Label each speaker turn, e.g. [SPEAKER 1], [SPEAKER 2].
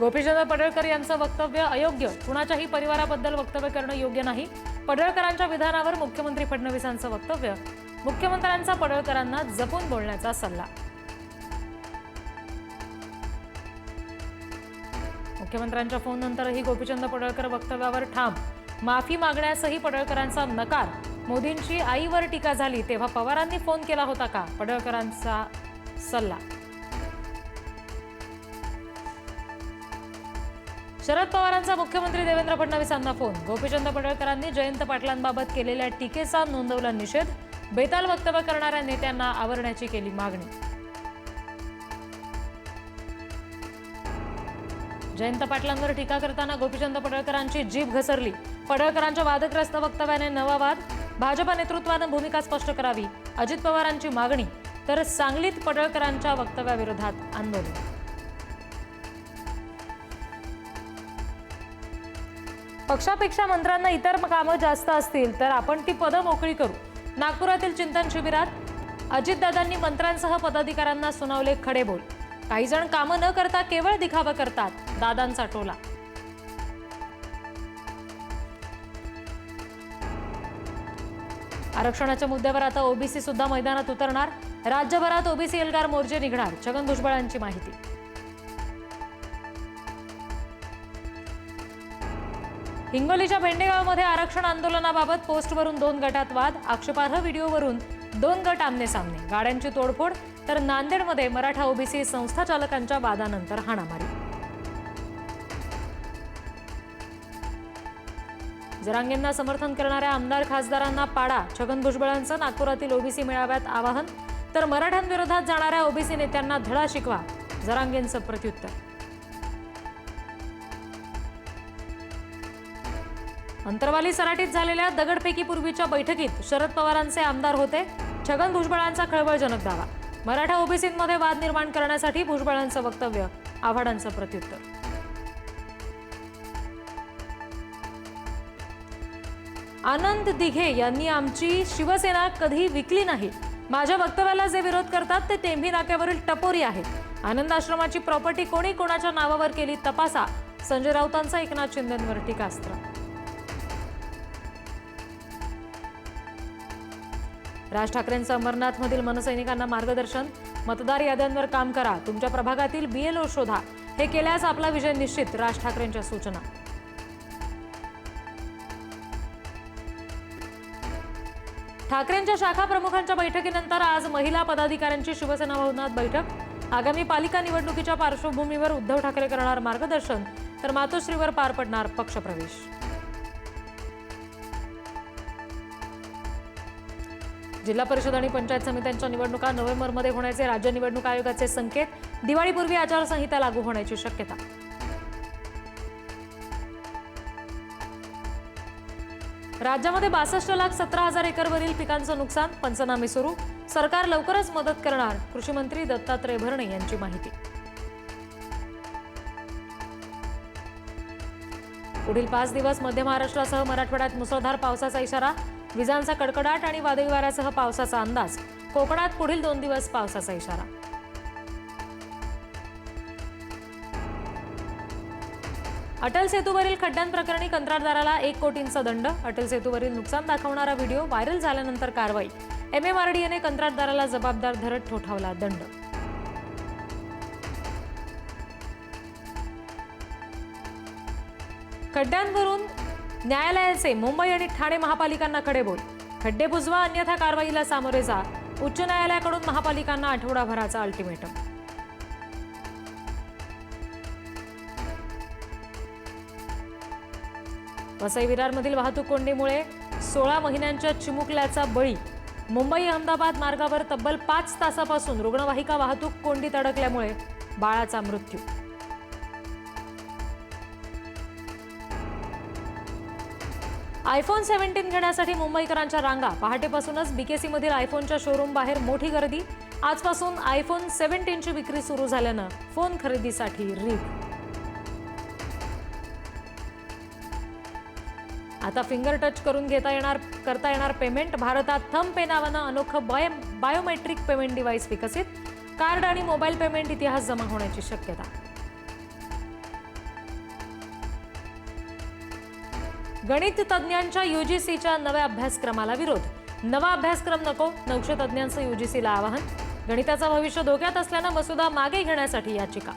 [SPEAKER 1] गोपीचंद पडळकर यांचं वक्तव्य अयोग्य? कुणाच्याही परिवाराबद्दल वक्तव्य करणं योग्य नाही. पडळकरांच्या विधानावर मुख्यमंत्री फडणवीसांचं वक्तव्य? मुख्यमंत्र्यांचा पडळकरांना जपून बोलण्याचा सल्ला. मुख्यमंत्र्यांच्या फोननंतरही गोपीचंद पडळकर वक्तव्यावर ठाम. माफी मागण्यासही पडळकरांचा नकार. मोदींची आईवर टीका झाली तेव्हा पवारांनी फोन केला होता का? पडळकरांचा सल्ला. शरद पवारांचा मुख्यमंत्री देवेंद्र फडणवीसांना फोन. गोपीचंद पडळकरांनी जयंत पाटलांबाबत केलेल्या टीकेचा नोंदवला निषेध. बेताल वक्तव्य करणाऱ्या नेत्यांना आवरण्याची केली मागणी. जयंत पाटलांवर टीका करताना गोपीचंद पडळकरांची जीभ घसरली. पडळकरांच्या वादग्रस्त वक्तव्याने नवा वाद. भाजपा नेतृत्वानं भूमिका स्पष्ट करावी अजित पवारांची मागणी तर सांगलीत पडळकरांच्या वक्तव्याविरोधात आंदोलन. पक्षापेक्षा मंत्र्यांना इतर कामं जास्त असतील तर आपण ती पदं मोकळी करू. नागपुरातील चिंतन शिबिरात अजितदादांनी मंत्र्यांसह पदाधिकाऱ्यांना सुनावले खडे बोल काही जण कामं न करता केवळ दिखावा करतात दादांचा टोला. आरक्षणाच्या मुद्द्यावर आता ओबीसी सुद्धा मैदानात उतरणार. राज्यभरात ओबीसी एल्गार मोर्चे निघणार छगन भुजबळांची माहिती. हिंगोलीच्या भेंडेगावमध्ये आरक्षण आंदोलनाबाबत पोस्टवरून दोन गटात वाद आक्षेपार्ह व्हिडिओवरून दोन गट आमने सामने. गाड्यांची तोडफोड तर नांदेडमध्ये मराठा ओबीसी संस्था चालकांच्या वादानंतर हाणामारी. जरांगेंना समर्थन करणाऱ्या आमदार खासदारांना पाडा छगन भुजबळांचं नागपुरातील ओबीसी मेळाव्यात आवाहन तर मराठ्यांविरोधात जाणाऱ्या ओबीसी नेत्यांना धडा शिकवा जरांगेंचं प्रत्युत्तर. अंतरवाली सराटीत झालेल्या दगडफेकीपूर्वीच्या बैठकीत शरद पवारांचे आमदार होते. छगन भुजबळांचा खळबळजनक दावा. मराठा ओबीसींमध्ये वाद निर्माण करण्यासाठी भुजबळांचं वक्तव्य आव्हाडांचं प्रत्युत्तर. आनंद दिघे यांनी आमची शिवसेना कधी विकली नाही. माझ्या वक्तव्याला जे विरोध करतात ते तेंभी नाक्यावरील टपोरी आहेत. आनंद आश्रमाची प्रॉपर्टी कोणी कोणाच्या नावावर केली तपासा? संजय राऊतांचा एकनाथ शिंदेंवर टीकास्त्र. राज ठाकरेंचं अमरनाथमधील मनसैनिकांना मार्गदर्शन. मतदार याद्यांवर काम करा. तुमच्या प्रभागातील बीएलओ शोधा. हे केल्यास आपला विजय निश्चित राज ठाकरेंच्या सूचना. ठाकरेंच्या शाखा प्रमुखांच्या बैठकीनंतर आज महिला पदाधिकाऱ्यांची शिवसेना भवनात बैठक. आगामी पालिका निवडणुकीच्या पार्श्वभूमीवर उद्धव ठाकरे करणार मार्गदर्शन तर मातोश्रीवर पार पडणार पक्षप्रवेश. जिल्हा परिषद आणि पंचायत समित्यांच्या निवडणुका नोव्हेंबरमध्ये होण्याचे राज्य निवडणूक आयोगाचे संकेत दिवाळीपूर्वी आचारसंहिता लागू होण्याची शक्यता. राज्यामध्ये बासष्ट लाख सतरा हजार एकरवरील पिकांचं नुकसान पंचनामे सुरू. सरकार लवकरच मदत करणार कृषी मंत्री दत्तात्रय भरणे यांची माहिती. पुढील पाच दिवस मध्य महाराष्ट्रासह मराठवाड्यात मुसळधार पावसाचा इशारा विजांचा कडकडाट आणि वादळी वाऱ्यासह पावसाचा अंदाज. कोकणात पुढील दोन दिवस पावसाचा इशारा. अटल सेतूवरील खड्ड्यांप्रकरणी कंत्राटदाराला एक कोटींचा दंड. अटल सेतूवरील नुकसान दाखवणारा व्हिडिओ व्हायरल झाल्यानंतर कारवाई. एमएमआरडीएने कंत्राटदाराला जबाबदार धरत ठोठावला दंड. खड्ड्यांवरून न्यायालयाचे मुंबई आणि ठाणे महापालिकांना खडे बोल खड्डे बुजवा अन्यथा कारवाईला सामोरे जा. उच्च न्यायालयाकडून महापालिकांना आठवडाभराचा अल्टिमेटम वसई विरारमधील वाहतूक कोंडीमुळे सोळा महिन्यांच्या चिमुकल्याचा बळी. मुंबई अहमदाबाद मार्गावर तब्बल पाच तासापासून रुग्णवाहिका वाहतूक कोंडीत अडकल्यामुळे बाळाचा मृत्यू. आयफोन सेव्हन्टीन घेण्यासाठी मुंबईकरांच्या रांगा. पहाटेपासूनच बीकेसी मधील आयफोनच्या शोरूम बाहेर मोठी गर्दी. आजपासून आयफोन सेव्हन्टीनची विक्री सुरू झाल्यानं फोन खरेदीसाठी रीग आता फिंगर टच करून घेता येणार करता येणार पेमेंट भारतात थंब पे नावानं अनोखं बाय बायोमेट्रिक पेमेंट डिव्हाइस विकसित. कार्ड आणि मोबाईल पेमेंट इतिहास जमा होण्याची शक्यता. गणित तज्ज्ञांच्या युजीसीच्या नव्या अभ्यासक्रमाला विरोध. नवा अभ्यासक्रम नको नऊशे तज्ज्ञांचं युजीसीला आवाहन. गणिताचं भविष्य धोक्यात असल्यानं मसुदा मागे घेण्यासाठी याचिका.